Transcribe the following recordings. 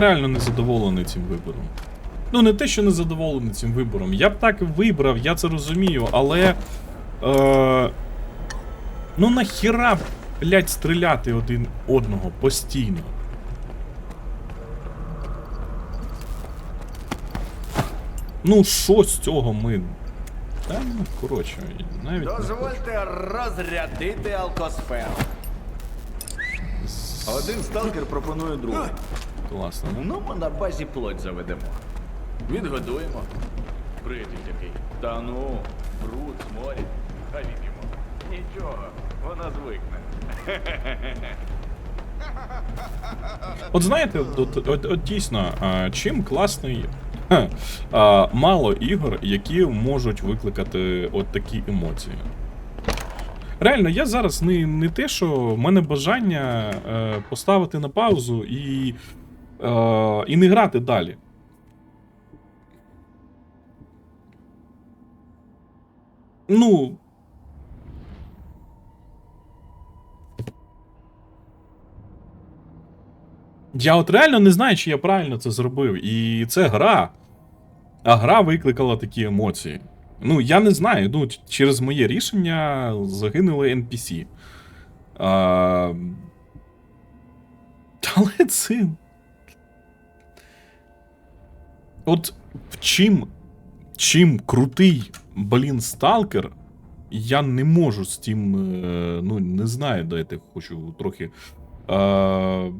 реально не задоволений цим вибором. Ну, не те, що не задоволений цим вибором. Я б так вибрав, я це розумію, але. Е, ну нахіра, блядь, стріляти один одного постійно. Ну, що з цього ми. Та ну, коротше, навіть. не. Дозвольте розрядити алкосферу. Один сталкер пропонує другий. Класно. Ну, ми на базі плоть заведемо. Відгодуємо. Прийдуть такий. Та ну, бруд, сморід. А віп'ємо. Нічого, вона звикне. От знаєте, от, от, от, от дійсно, а, чим класний. а, мало ігор, які можуть викликати от такі емоції. Реально, я зараз не, не те, що в мене бажання е, поставити на паузу і, е, і не грати далі. Ну. Я от реально не знаю, чи я правильно це зробив. І це гра. А гра викликала такі емоції. Ну, я не знаю. Ну, через моє рішення загинули NPC. А... Але це. От чим. Чим крутий, блін, сталкер, я не можу з тим. е, Ну, не знаю, дайте хочу трохи. А...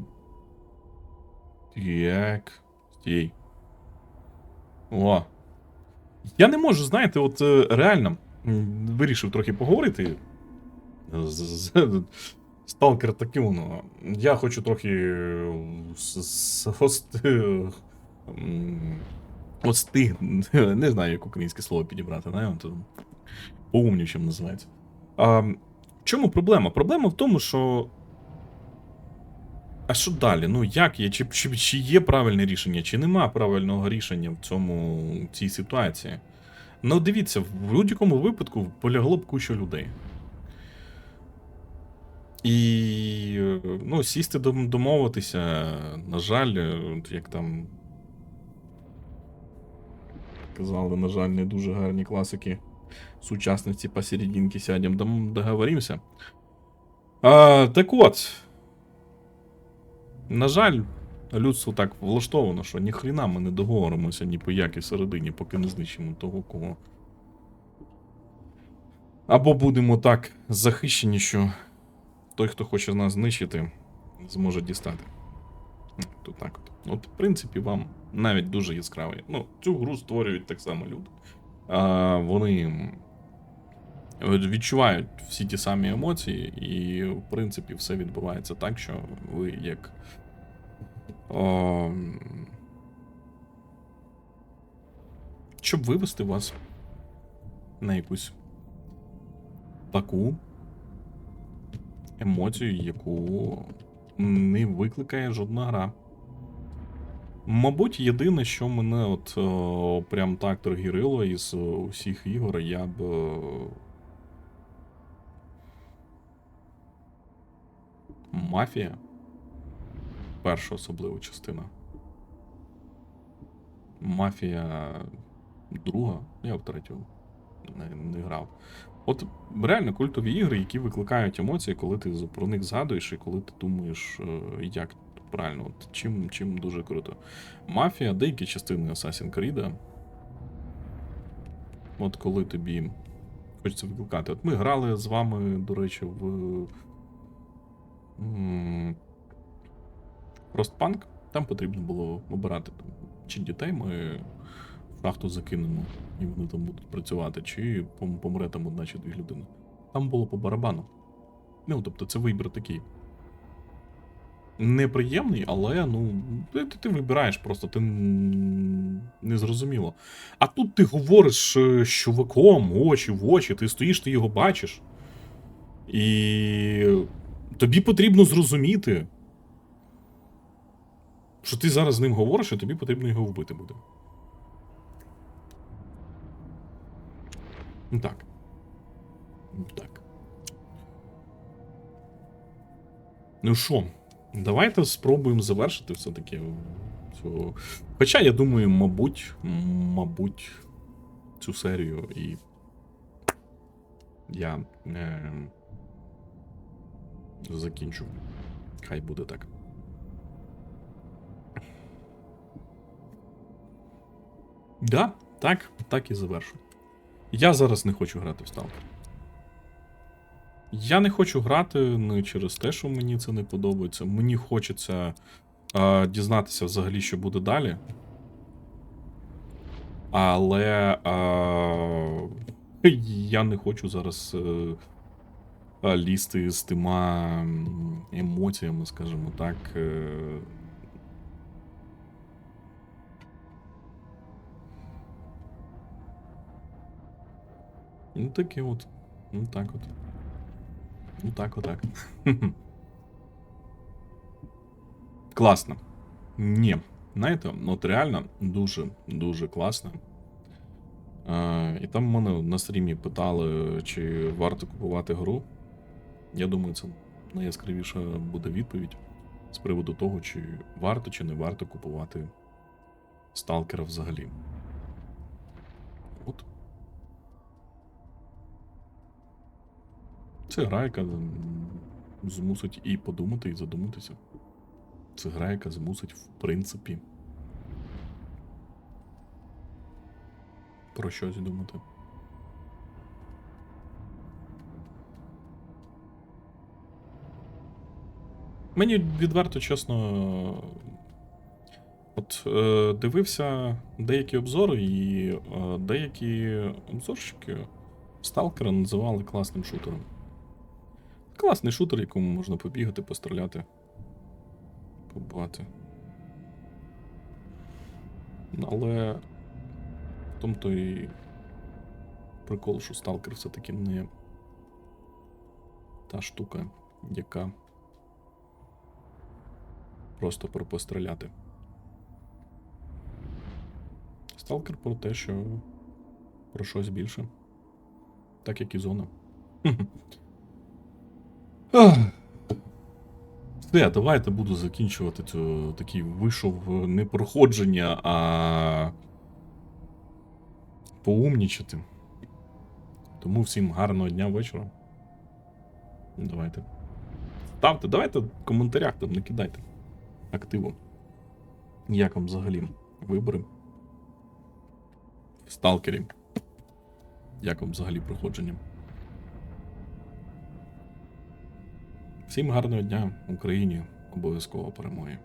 Так. Стій. О. Я не можу, знаєте, от е, реально вирішив трохи поговорити. Сталкер такий воно. Я хочу трохи. С- с- ост- м, Ости. Не знаю, як українське слово підібрати, не? От, Поумнічим називається. А, чому проблема? Проблема в тому, що а що далі? Ну як є? Чи, чи, чи є правильне рішення, чи нема правильного рішення в цьому в цій ситуації? Ну, дивіться, в будь-якому випадку полягло б куча людей. І ну, сісти домовитися, на жаль, е, як там. Казали, на жаль, не дуже гарні класики сучасності посерединки сядем, дом- договоримося. А, так от. На жаль, людство так влаштовано, що ніхрена ми не договоримося ні по якій середині, поки не знищимо того, кого. Або будемо так захищені, що той, хто хоче нас знищити, зможе дістати. То так от. От, в принципі, вам навіть дуже яскравий. Ну, цю гру створюють так само люди. А, вони відчувають всі ті самі емоції, і, в принципі, все відбувається так, що ви як. О, щоб вивести вас на якусь таку емоцію, яку не викликає жодна гра. Мабуть, єдине, що мене от о, прям так тригерило із о, усіх ігор, я б. е, Мафія. Перша особлива частина. Мафія друга. Я в третю не, не грав. От реально культові ігри, які викликають емоції, коли ти про них згадуєш і коли ти думаєш, е, як правильно, от чим, чим дуже круто. Мафія, деякі частини Assassin's Creed. От коли тобі хочеться викликати. От ми грали з вами, до речі, в. Frostpunk. Там потрібно було обирати чи дітей ми в шахту закинемо, і вони там будуть працювати, чи помре там одна чи дві людини. Там було по барабану. Ну, тобто, це вибір такий. Неприємний, але ну, ти, ти, вибираєш просто, ти н- не зрозуміло. А тут ти говориш е, з чуваком, очі в очі, ти стоїш, ти його бачиш. І тобі потрібно зрозуміти, що ти зараз з ним говориш, і тобі потрібно його вбити буде. Ну Так. Ну Так. Ну що, давайте спробуємо завершити все-таки. Хоча я думаю, мабуть, мабуть, цю серію і я е... закінчу. Хай буде так. Да, так, так і завершу. Я зараз не хочу грати в Stalker. Я не хочу грати не через те, що мені це не подобається. Мені хочеться е, дізнатися взагалі, що буде далі. Але е, я не хочу зараз е, лізти з тима емоціями, скажімо так. Е, Ну таке от. Ну так от. Ну так, отак. Класно. Ні. Знаєте, от реально дуже-дуже класно. Е, і там мене на стрімі питали, чи варто купувати гру. Я думаю, це найяскравіша буде відповідь з приводу того, чи варто чи не варто купувати сталкера взагалі. Це гра, яка змусить і подумати, і задуматися. Це гра, яка змусить, в принципі, про щось думати. Мені відверто, чесно. От е, дивився деякі обзори, і е, деякі обзорщики Сталкера називали класним шутером. Класний шутер, якому можна побігати, постріляти. Побати. Але в тому то і прикол, що Сталкер все-таки не та штука, яка просто про постріляти. Сталкер про те, що про щось більше. Так як і зона. Все, давайте буду закінчувати цю такий вийшов не проходження, а поумнічати. Тому всім гарного дня вечора. Давайте. Ставте, давайте в коментарях там не кидайте активу. Як вам взагалі вибори? Сталкері. Як вам взагалі проходження? Всім гарного дня Україні обов'язково перемоги.